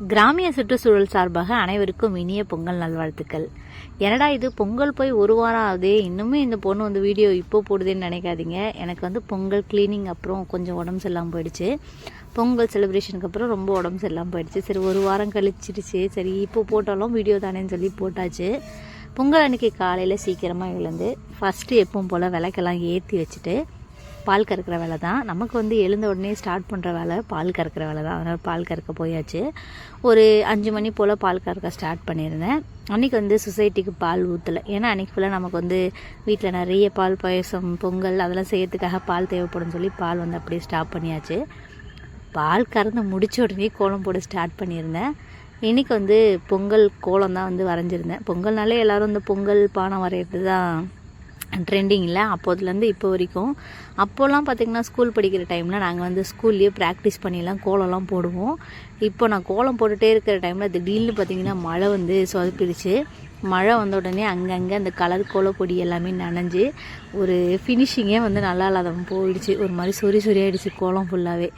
கிராமிய சுற்றுச்சூழல் சார்பாக அனைவருக்கும் இனிய பொங்கல் நல்வாழ்த்துக்கள். என்னடா இது பொங்கல் போய் ஒரு வாரம் ஆகுதே இன்னுமே இந்த பொண்ணு வந்து வீடியோ இப்போ போடுதுன்னு நினைக்காதீங்க. எனக்கு வந்து பொங்கல் க்ளீனிங் அப்புறம் கொஞ்சம் உடம்பு சரியில்லாமல் போயிடுச்சு. பொங்கல் செலிப்ரேஷனுக்கு அப்புறம் ரொம்ப உடம்பு சரியில்லாமல் போயிடுச்சு. சரி ஒரு வாரம் கழிச்சிருச்சு. சரி இப்போ போட்டாலும் வீடியோ தானேன்னு சொல்லி போட்டாச்சு. பொங்கல் அன்னைக்கு காலையில் சீக்கிரமாக எழுந்து ஃபஸ்ட்டு எப்பவும் போல் விளக்கெல்லாம் ஏற்றி வச்சுட்டு பால் கறக்கிற வேலை தான். நமக்கு வந்து எழுந்த உடனே ஸ்டார்ட் பண்ணுற வேலை பால் கறக்கிற வேலை தான். அதனால் பால் கறக்க போயாச்சு. ஒரு அஞ்சு மணி போல் பால் கறக்க ஸ்டார்ட் பண்ணியிருந்தேன் அன்றைக்கி வந்து சொசைட்டிக்கு பால் ஊற்றலை ஏன்னா அன்றைக்கி ஃபுல்லாக நமக்கு வந்து வீட்டில் நிறைய பால் பாயசம் பொங்கல் அதெல்லாம் செய்யறதுக்காக பால் தேவைப்படும் சொல்லி பால் வந்து அப்படியே ஸ்டாப் பண்ணியாச்சு. பால் கறந்து முடிச்ச உடனே கோலம் போட ஸ்டார்ட் பண்ணியிருந்தேன் இன்றைக்கி வந்து பொங்கல் கோலம் தான் வந்து வரைஞ்சிருந்தேன். பொங்கல்னாலே எல்லோரும் இந்த பொங்கல் பானை வரைகிறது தான் ட்ரெண்டிங்கில் அப்போதுலேருந்து இப்போ வரைக்கும். அப்போல்லாம் பார்த்திங்கன்னா ஸ்கூல் படிக்கிற டைமில் நாங்கள் வந்து ஸ்கூல்லேயே ப்ராக்டிஸ் பண்ணிலாம் கோலம்லாம் போடுவோம். இப்போ நான் கோலம் போட்டுகிட்டே இருக்கிற டைமில் திடீர்னு பார்த்திங்கன்னா மழை வந்து சொதப்பிடுச்சு. மழை வந்த உடனே அங்கங்கே அந்த கலர் கோலப்பொடி எல்லாமே நனைஞ்சு ஒரு ஃபினிஷிங்கே வந்து நல்லா இல்லாத போயிடுச்சு. ஒரு மாதிரி சொறி சொறி ஆகிடுச்சு கோலம் ஃபுல்லாகவே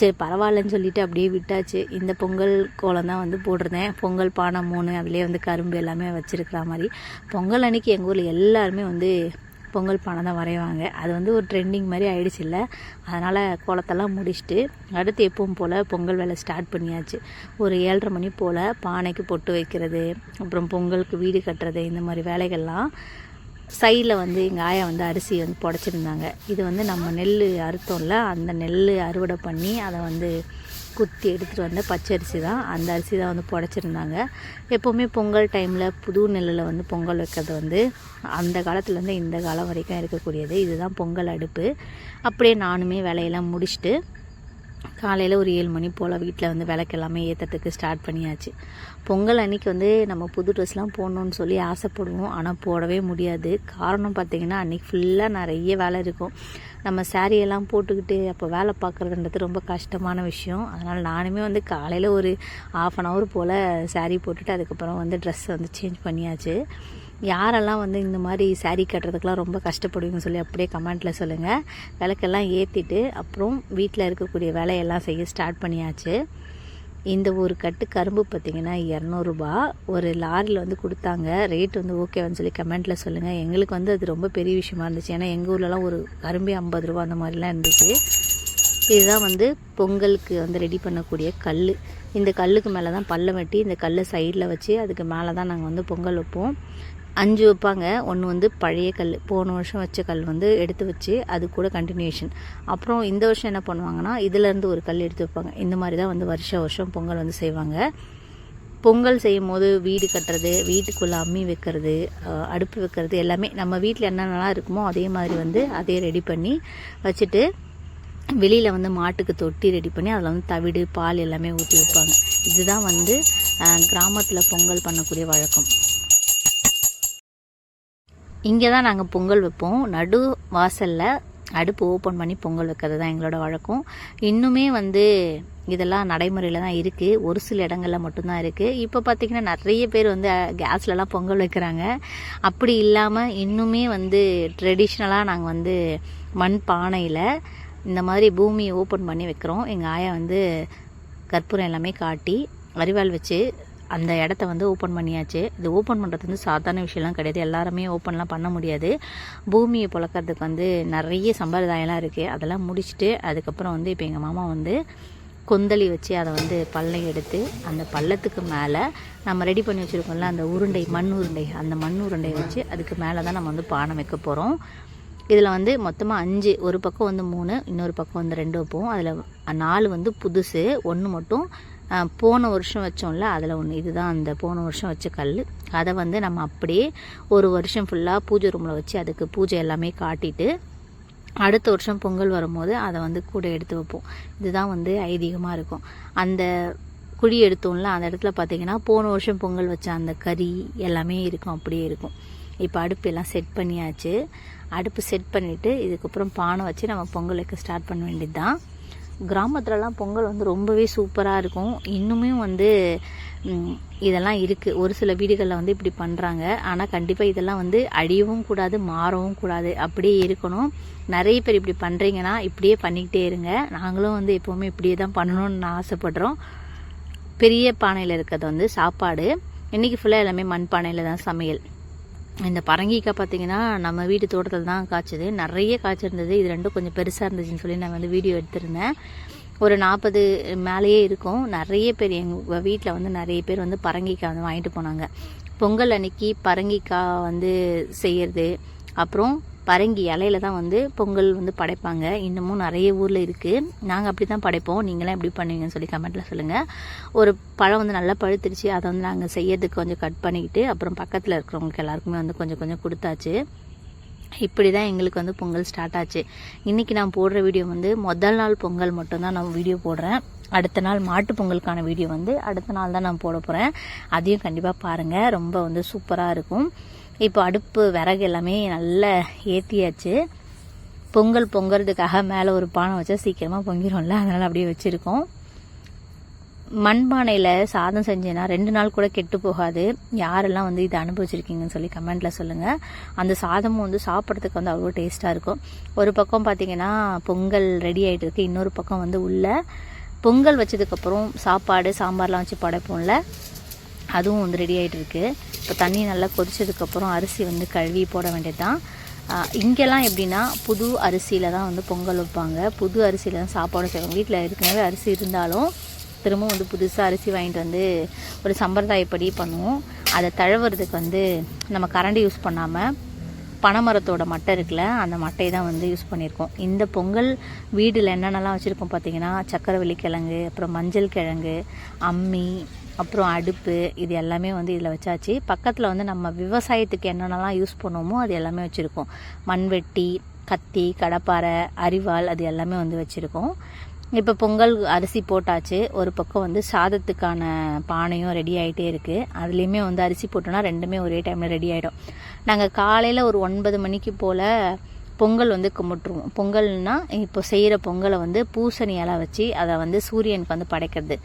சரி பரவாயில்லன்னு சொல்லிட்டு அப்படியே விட்டாச்சு. இந்த பொங்கல் கோலம் தான் வந்து போட்டிருந்தேன். பொங்கல் பானை மூணு அதிலே வந்து கரும்பு எல்லாமே வச்சுருக்கிற மாதிரி. பொங்கல் அன்னைக்கு எங்கள் ஊரில் எல்லாருமே வந்து பொங்கல் பானை தான் வரைவாங்க. அது வந்து ஒரு ட்ரெண்டிங் மாதிரி ஆயிடுச்சு இல்லை. அதனால் கோலத்தெல்லாம் முடிச்சுட்டு அடுத்து எப்பவும் போல் பொங்கல் வேலை ஸ்டார்ட் பண்ணியாச்சு. ஒரு ஏழரை மணி போல் பானைக்கு பொட்டு வைக்கிறது அப்புறம் பொங்கலுக்கு வீடு கட்டுறது இந்த மாதிரி வேலைகள்லாம் சைடில் வந்து எங்கள் ஆயா வந்து அரிசி வந்து புடச்சிருந்தாங்க. இது வந்து நம்ம நெல் அறுத்தோம்ல அந்த நெல் அறுவடை பண்ணி அதை வந்து குத்தி எடுத்துகிட்டு வந்த பச்சை அரிசி தான். அந்த அரிசி தான் வந்து புடச்சிருந்தாங்க. எப்போவுமே பொங்கல் டைமில் புது நெல்லில் வந்து பொங்கல் வைக்கிறது வந்து அந்த காலத்துலேருந்து இந்த காலம் வரைக்கும் இருக்கக்கூடியது. இதுதான் பொங்கல் அடுப்பு. அப்படியே நானுமே வேலையெல்லாம் முடிச்சுட்டு காலையில் ஒரு ஏழு மணி போல் வீட்டில் வந்து விளக்கு எல்லாமே ஏற்றுறதுக்கு ஸ்டார்ட் பண்ணியாச்சு. பொங்கல் அன்னைக்கு வந்து நம்ம புது ட்ரெஸ்லாம் போடணும்னு சொல்லி ஆசைப்படுவோம். ஆனால் போடவே முடியாது. காரணம் பார்த்திங்கன்னா அன்றைக்கி ஃபுல்லாக நிறைய வேலை இருக்கும். நம்ம சாரியெல்லாம் போட்டுக்கிட்டு அப்போ வேலை பார்க்குறதுன்றது ரொம்ப கஷ்டமான விஷயம். அதனால் நானுமே வந்து காலையில் ஒரு ஆஃப் அன் ஹவர் போல் சாரீ போட்டுட்டு அதுக்கப்புறம் வந்து ட்ரெஸ் வந்து சேஞ்ச் பண்ணியாச்சு. யாரெல்லாம் வந்து இந்த மாதிரி சாரீ கட்டுறதுக்கெலாம் ரொம்ப கஷ்டப்படுவீங்கன்னு சொல்லி அப்படியே கமெண்ட்டில் சொல்லுங்கள் விளக்கெல்லாம் ஏற்றிட்டு அப்புறம் வீட்டில் இருக்கக்கூடிய வேலையெல்லாம் செய்ய ஸ்டார்ட் பண்ணியாச்சு. இந்த ஒரு கட்டு கரும்பு பார்த்திங்கன்னா இரநூறுபா. ஒரு லாரியில் வந்து கொடுத்தாங்க. ரேட் வந்து ஓகேவான்னு சொல்லி கமெண்ட்டில் சொல்லுங்கள் எங்களுக்கு வந்து அது ரொம்ப பெரிய விஷயமா இருந்துச்சு. ஏன்னா எங்கள் ஊர்லலாம் ஒரு கரும்பே ஐம்பது ரூபா அந்த மாதிரிலாம் இருந்துச்சு. இதுதான் வந்து பொங்கலுக்கு வந்து ரெடி பண்ணக்கூடிய கல் இந்த கல்லுக்கு மேலே தான் பல்ல வெட்டி இந்த கல்லை சைடில் வச்சு அதுக்கு மேலே தான் நாங்கள் வந்து பொங்கல் வைப்போம். அஞ்சு வைப்பாங்க. ஒன்று வந்து பழைய கல் போன வருஷம் வச்ச கல் வந்து எடுத்து வச்சு அது கூட கண்டினியூஷன் அப்புறம் இந்த வருஷம் என்ன பண்ணுவாங்கன்னா இதுலேருந்து ஒரு கல் எடுத்து வைப்பாங்க. இந்த மாதிரி தான் வந்து வருஷ வருஷம் பொங்கல் வந்து செய்வாங்க. பொங்கல் செய்யும் போது வீடு கட்டுறது வீட்டுக்குள்ளே அம்மி வைக்கிறது அடுப்பு வைக்கிறது எல்லாமே நம்ம வீட்டில் என்னென்னலாம் இருக்குமோ அதே மாதிரி வந்து அதே ரெடி பண்ணி வச்சுட்டு வெளியில் வந்து மாட்டுக்கு தொட்டி ரெடி பண்ணி அதில் வந்து தவிடு பால் எல்லாமே ஊற்றி வைப்பாங்க. இதுதான் வந்து கிராமத்தில் பொங்கல் பண்ணக்கூடிய வழக்கம். இங்கே தான் நாங்கள் பொங்கல் வைப்போம். நடு வாசலில் அடுப்பு ஓப்பன் பண்ணி பொங்கல் வைக்கிறது தான் எங்களோட வழக்கம். இன்னுமே வந்து இதெல்லாம் நடைமுறையில் தான் இருக்குது ஒரு சில இடங்களில் மட்டும்தான் இருக்குது இப்போ பார்த்திங்கன்னா நிறைய பேர் வந்து கேஸ்லலாம் பொங்கல் வைக்கிறாங்க. அப்படி இல்லாமல் இன்னுமே வந்து ட்ரெடிஷ்னலாக நாங்கள் வந்து மண் பானையில் இந்த மாதிரி பூமியை ஓப்பன் பண்ணி வைக்கிறோம். எங்கள் ஆயா வந்து கற்பூரம் எல்லாமே காட்டி அரிவாள் வச்சு அந்த இடத்த வந்து ஓப்பன் பண்ணியாச்சு. இது ஓப்பன் பண்ணுறது வந்து சாதாரண விஷயம்லாம் கிடையாது. எல்லாருமே ஓப்பன்லாம் பண்ண முடியாது. பூமியை பிளக்கிறதுக்கு வந்து நிறைய சம்பிரதாயம்லாம் இருக்குது அதெல்லாம் முடிச்சுட்டு அதுக்கப்புறம் வந்து இப்போ எங்கள் மாமா வந்து கொந்தளி வச்சு அதை வந்து பள்ளம் எடுத்து அந்த பள்ளத்துக்கு மேலே நம்ம ரெடி பண்ணி வச்சுருக்கோம்ல அந்த உருண்டை மண் உருண்டை அந்த மண் உருண்டையை வச்சு அதுக்கு மேலே தான் நம்ம வந்து பானை வைக்க போகிறோம் இதில் வந்து மொத்தமாக அஞ்சு ஒரு பக்கம் வந்து மூணு இன்னொரு பக்கம் வந்து ரெண்டு வைப்போம். அதில் நாலு வந்து புதுசு ஒன்று மட்டும் போன வருஷம் வச்சோம்ல அதில் ஒன்று இதுதான் அந்த போன வருஷம் வச்ச கல் அதை வந்து நம்ம அப்படியே ஒரு வருஷம் ஃபுல்லாக பூஜை ரூமில் வச்சு அதுக்கு பூஜை எல்லாமே காட்டிட்டு அடுத்த வருஷம் பொங்கல் வரும்போது அதை வந்து கூட எடுத்து வைப்போம். இதுதான் வந்து ஐதீகமாக இருக்கும். அந்த குழி எடுத்தோம்ல அந்த இடத்துல பார்த்தீங்கன்னா போன வருஷம் பொங்கல் வச்ச அந்த கறி எல்லாமே இருக்கும் அப்படியே இருக்கும். இப்போ அடுப்பு எல்லாம் செட் பண்ணியாச்சு. அடுப்பு செட் பண்ணிவிட்டு இதுக்கப்புறம் பானை வச்சு நம்ம பொங்கலுக்கு ஸ்டார்ட் பண்ண வேண்டியது தான் கிராமத்துலலாம் பொங்கல் வந்து ரொம்பவே சூப்பராக இருக்கும். இன்னுமே வந்து இதெல்லாம் இருக்குது ஒரு சில வீடுகளில் வந்து இப்படி பண்ணுறாங்க ஆனால் கண்டிப்பாக இதெல்லாம் வந்து அழியவும் கூடாது மாறவும் கூடாது. அப்படியே இருக்கணும். நிறைய பேர் இப்படி பண்ணுறீங்கன்னா இப்படியே பண்ணிக்கிட்டே இருங்க. நாங்களும் வந்து எப்போவுமே இப்படியே தான் பண்ணணும்னு நான் ஆசைப்படுறோம். பெரிய பானையில் இருக்கிறது வந்து சாப்பாடு. இன்றைக்கி ஃபுல்லாக எல்லாமே மண் பானையில் தான் சமையல். இந்த பரங்கிக்காய் பார்த்தீங்கன்னா நம்ம வீட்டு தோட்டத்தில் தான் காய்ச்சது. நிறைய காய்ச்சிருந்தது. இது ரெண்டும் கொஞ்சம் பெருசாக இருந்துச்சுன்னு சொல்லி நான் வந்து வீடியோ எடுத்திருந்தேன். ஒரு நாற்பது மேலேயே இருக்கும். நிறைய பேர் எங்கள் வீட்டில் வந்து நிறைய பேர் வந்து பரங்கிக்காய் வந்து வாங்கிட்டு போனாங்க. பொங்கல் அன்னைக்கு பரங்கிக்காய் வந்து செய்யறது. அப்புறம் பரங்கி இலையில தான் வந்து பொங்கல் வந்து படைப்பாங்க. இன்னமும் நிறைய ஊரில் இருக்குது நாங்கள் அப்படி தான் படைப்போம். நீங்களாம் எப்படி பண்ணுவீங்கன்னு சொல்லி கமெண்ட்டில் சொல்லுங்கள் ஒரு பழம் வந்து நல்லா பழுத்துருச்சு. அதை வந்து நாங்கள் செய்யறதுக்கு கொஞ்சம் கட் பண்ணிக்கிட்டு அப்புறம் பக்கத்தில் இருக்கிறவங்களுக்கு எல்லாருக்குமே வந்து கொஞ்சம் கொஞ்சம் கொடுத்தாச்சு. இப்படி தான் எங்களுக்கு வந்து பொங்கல் ஸ்டார்ட் ஆச்சு. இன்றைக்கி நான் போடுற வீடியோ வந்து முதல் நாள் பொங்கல் மட்டும்தான் நான் வீடியோ போடுறேன். அடுத்த நாள் மாட்டு பொங்கலுக்கான வீடியோ வந்து அடுத்த நாள் தான் நான் போட போகிறேன் அதையும் கண்டிப்பாக பாருங்கள் ரொம்ப வந்து சூப்பராக இருக்கும். இப்போ அடுப்பு விறகு எல்லாமே நல்லா ஏற்றியாச்சு பொங்கல் பொங்கிறதுக்காக மேலே ஒரு பானை வச்சா சீக்கிரமாக பொங்கிடும்ல அதனால் அப்படியே வச்சுருக்கோம். மண்பானையில் சாதம் செஞ்சேன்னா ரெண்டு நாள் கூட கெட்டு போகாது. யாரெல்லாம் வந்து இதை அனுபவிச்சிருக்கீங்கன்னு சொல்லி கமெண்ட்டில் சொல்லுங்கள் அந்த சாதமும் வந்து சாப்பிட்றதுக்கு வந்து அவ்வளோ டேஸ்ட்டாக இருக்கும். ஒரு பக்கம் பார்த்தீங்கன்னா பொங்கல் ரெடி ஆகிட்டு இருக்கு இன்னொரு பக்கம் வந்து உள்ள. பொங்கல் வச்சதுக்கப்புறம் சாப்பாடு சாம்பார்லாம் வச்சு படைப்போம்ல. அதுவும் வந்து ரெடி ஆகிட்டு இருக்குது இப்போ தண்ணி நல்லா கொதிச்சதுக்கப்புறம் அரிசி வந்து கழுவி போட வேண்டியது தான் இங்கெல்லாம் எப்படின்னா புது அரிசியில் தான் வந்து பொங்கல் வைப்பாங்க. புது அரிசியில் தான் சாப்பாடு செய்வாங்க. வீட்டில் ஏற்கனவே அரிசி இருந்தாலும் திரும்ப வந்து புதுசாக அரிசி வாங்கிட்டு வந்து ஒரு சம்பிரதாயப்படி பண்ணுவோம். அதை தழுவுறதுக்கு வந்து நம்ம கரண்டி யூஸ் பண்ணாமல் பனைமரத்தோட மட்டை இருக்குல்ல அந்த மட்டையை தான் வந்து யூஸ் பண்ணியிருக்கோம். இந்த பொங்கல் வீடில் என்னென்னலாம் வச்சுருக்கோம் பார்த்தீங்கன்னா சக்கரவள்ளி கிழங்கு அப்புறம் மஞ்சள் கிழங்கு அம்மி அப்புறம் அடுப்பு இது எல்லாமே வந்து இதில் வச்சாச்சு. பக்கத்தில் வந்து நம்ம விவசாயத்துக்கு என்னென்னலாம் யூஸ் பண்ணுவோமோ அது எல்லாமே வச்சுருக்கோம். மண்வெட்டி கத்தி கடப்பாரை அரிவாள் அது எல்லாமே வந்து வச்சுருக்கோம். இப்போ பொங்கல் அரிசி போட்டாச்சு. ஒரு பக்கம் வந்து சாதத்துக்கான பானையும் ரெடி ஆகிட்டே இருக்குது அதுலேயுமே வந்து அரிசி போட்டோன்னா ரெண்டுமே ஒரே டைமில் ரெடி ஆகிடும் நாங்கள் காலையில் ஒரு ஒன்பது மணிக்கு போல் பொங்கல் வந்து கும்பிட்ருவோம் பொங்கல்னால் இப்போ செய்கிற பொங்கலை வந்து பூசணி வச்சு அதை வந்து சூரியனுக்கு வந்து படைக்கிறது.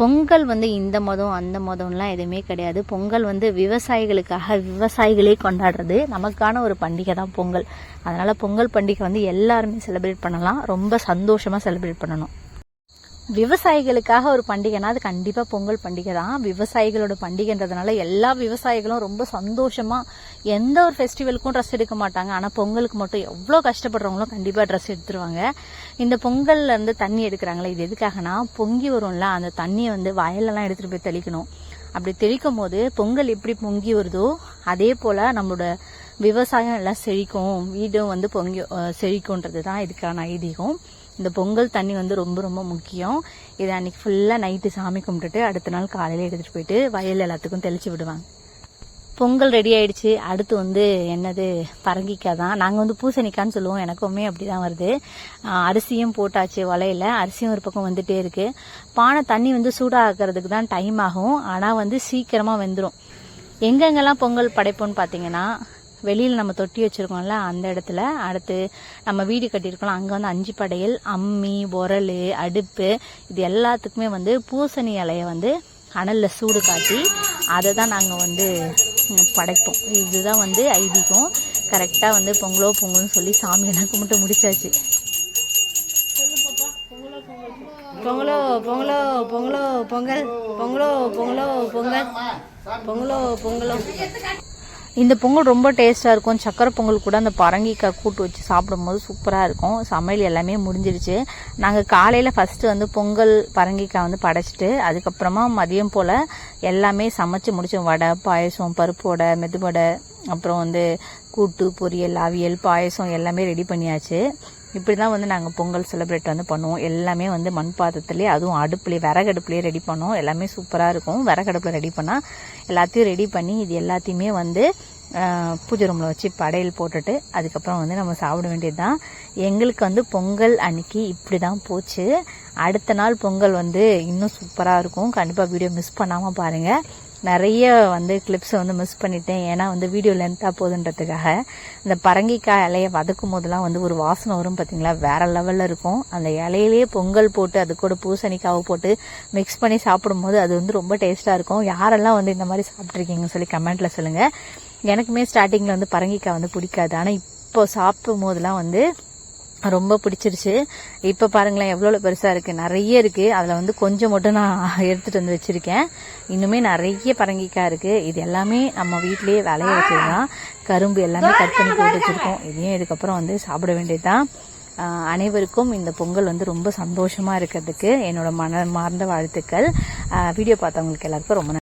பொங்கல் வந்து இந்த மதம் அந்த மதம்லாம் எதுவுமே கிடையாது. பொங்கல் வந்து விவசாயிகளுக்காக விவசாயிகளே கொண்டாடுறது நமக்கான ஒரு பண்டிகை தான் பொங்கல். அதனால் பொங்கல் பண்டிகை வந்து எல்லாருமே செலிப்ரேட் பண்ணலாம். ரொம்ப சந்தோஷமாக செலிப்ரேட் பண்ணணும். விவசாயிகளுக்காக ஒரு பண்டிகைனா அது கண்டிப்பாக பொங்கல் பண்டிகை தான். விவசாயிகளோட பண்டிகைன்றதுனால எல்லா விவசாயிகளும் ரொம்ப சந்தோஷமாக எந்த ஒரு ஃபெஸ்டிவலுக்கும் ட்ரெஸ் எடுக்க மாட்டாங்க. ஆனால் பொங்கலுக்கு மட்டும் எவ்வளோ கஷ்டப்படுறவங்களும் கண்டிப்பாக ட்ரெஸ் எடுத்துருவாங்க. இந்த பொங்கல்ல இருந்து தண்ணி எடுக்கிறாங்களே இது எதுக்காகனா பொங்கி வரும்ல அந்த தண்ணியை வந்து வயல்லலாம் எடுத்துகிட்டு போய் தெளிக்கணும். அப்படி தெளிக்கும் போது பொங்கல் எப்படி பொங்கி வருதோ அதே போல் நம்மளோட விவசாயம் எல்லாம் செழிக்கும். வீடும் வந்து பொங்கி செழிக்கும்ன்றது தான் இதுக்கான ஐதீகம். இந்த பொங்கல் தண்ணி வந்து ரொம்ப ரொம்ப முக்கியம். இதை அன்னைக்கு ஃபுல்லாக நைட்டு சாமி கும்பிட்டுட்டு அடுத்த நாள் காலையில் எடுத்துகிட்டு போயிட்டு வயல் எல்லாத்துக்கும் தெளிச்சு விடுவாங்க. பொங்கல் ரெடி ஆயிடுச்சு. அடுத்து வந்து என்னது? பரங்கிக்காய் தான் நாங்கள் வந்து பூசணிக்கான்னு சொல்லுவோம். எனக்குமே அப்படி தான் வருது அரிசியும் போட்டாச்சு வலையில். அரிசியும் ஒரு பக்கம் வந்துட்டே இருக்குது பானை தண்ணி வந்து சூடாகிறதுக்கு தான் டைம் ஆகும். ஆனால் வந்து சீக்கிரமாக வெந்துடும் எங்கெங்கெல்லாம் பொங்கல் படைப்போம்னு பார்த்தீங்கன்னா வெளியில் நம்ம தொட்டி வச்சுருக்கோம்ல அந்த இடத்துல அடுத்து நம்ம வீடு கட்டியிருக்கோம் அங்கே வந்து அஞ்சு படையல் அம்மி உரல் அடுப்பு இது எல்லாத்துக்குமே வந்து பூசணி இலையை வந்து அனலில் சூடு காட்டி அதை தான் நாங்கள் வந்து படைப்போம். இதுதான் வந்து ஐதீகம். கரெக்டாக வந்து பொங்கலோ பொங்கல்னு சொல்லி சாமியெல்லாம் கும்பிட்டு முடிச்சாச்சு. பொங்கலோ பொங்கலோ பொங்கலோ பொங்கல் பொங்கலோ பொங்கலோ பொங்கல் பொங்கலோ பொங்கலோ. இந்த பொங்கல் ரொம்ப டேஸ்ட்டாக இருக்கும். சக்கரை பொங்கல் கூட அந்த பரங்கிக்காய் கூட்டு வச்சு சாப்பிடும்போது சூப்பராக இருக்கும். சமையல் எல்லாமே முடிஞ்சிருச்சு. நாங்கள் காலையில் ஃபஸ்ட்டு வந்து பொங்கல் பரங்கிக்காய் வந்து படைச்சிட்டு அதுக்கப்புறமா மதியம் போல் எல்லாமே சமைச்சு முடித்தோம் வடை பாயசம் பருப்பு வடை மெதுவடை அப்புறம் வந்து கூட்டு பொரியல் அவியல் பாயசம் எல்லாமே ரெடி பண்ணியாச்சு. இப்படி தான் வந்து நாங்கள் பொங்கல் செலிப்ரேட் வந்து பண்ணுவோம். எல்லாமே வந்து மண் பாத்திரத்துலேயே அதுவும் அடுப்புலேயே விறகடுப்புலேயே ரெடி பண்ணுவோம். எல்லாமே சூப்பராக இருக்கும். விறகடுப்பில் ரெடி பண்ணால் எல்லாத்தையும் ரெடி பண்ணி இது எல்லாத்தையுமே வந்து பூஜை ரூமில் வச்சு படையல் போட்டுட்டு அதுக்கப்புறம் வந்து நம்ம சாப்பிட வேண்டியது தான் எங்களுக்கு வந்து பொங்கல் அன்னைக்கு இப்படி தான் போச்சு. அடுத்த நாள் பொங்கல் வந்து இன்னும் சூப்பராக இருக்கும். கண்டிப்பாக வீடியோ மிஸ் பண்ணாமல் பாருங்கள் நிறைய வந்து கிளிப்ஸை வந்து மிஸ் பண்ணிட்டேன். ஏன்னா வந்து வீடியோ லென்த்தாக போதுன்றதுக்காக. இந்த பரங்கிக்காய் இலையை வதக்கும் போதெல்லாம் வந்து ஒரு வாசனை வரும் பார்த்தீங்களா வேற லெவலில் இருக்கும். அந்த இலையிலேயே பொங்கல் போட்டு அது கூட பூசணிக்காவை போட்டு மிக்ஸ் பண்ணி சாப்பிடும்போது அது வந்து ரொம்ப டேஸ்ட்டாக இருக்கும். யாரெல்லாம் வந்து இந்த மாதிரி சாப்பிட்ருக்கீங்கன்னு சொல்லி கமெண்ட்டில் சொல்லுங்கள் எனக்குமே ஸ்டார்டிங்கில் வந்து பரங்கிக்காய் வந்து பிடிக்காது. ஆனால் இப்போ சாப்பிடும் போதெல்லாம் வந்து ரொம்ப பிடிச்சிருச்சு. இப்போ பாருங்களேன் எவ்வளோ பெருசாக இருக்குது நிறைய இருக்குது அதில் வந்து கொஞ்சம் மட்டும் நான் எடுத்துகிட்டு வந்து வச்சுருக்கேன். இன்னுமே நிறைய பரங்கிக்காய் இருக்குது இது எல்லாமே நம்ம வீட்டிலேயே விளைய வச்சதுதான். கரும்பு எல்லாமே கட் பண்ணி போட்டு வச்சுருக்கோம். இதையும் இதுக்கப்புறம் வந்து சாப்பிட வேண்டியதுதான். அனைவருக்கும் இந்த பொங்கல் வந்து ரொம்ப சந்தோஷமாக இருக்கிறதுக்கு என்னோட மன மார்ந்த வாழ்த்துக்கள். வீடியோ பார்த்தவங்களுக்கு எல்லாருக்கும் ரொம்ப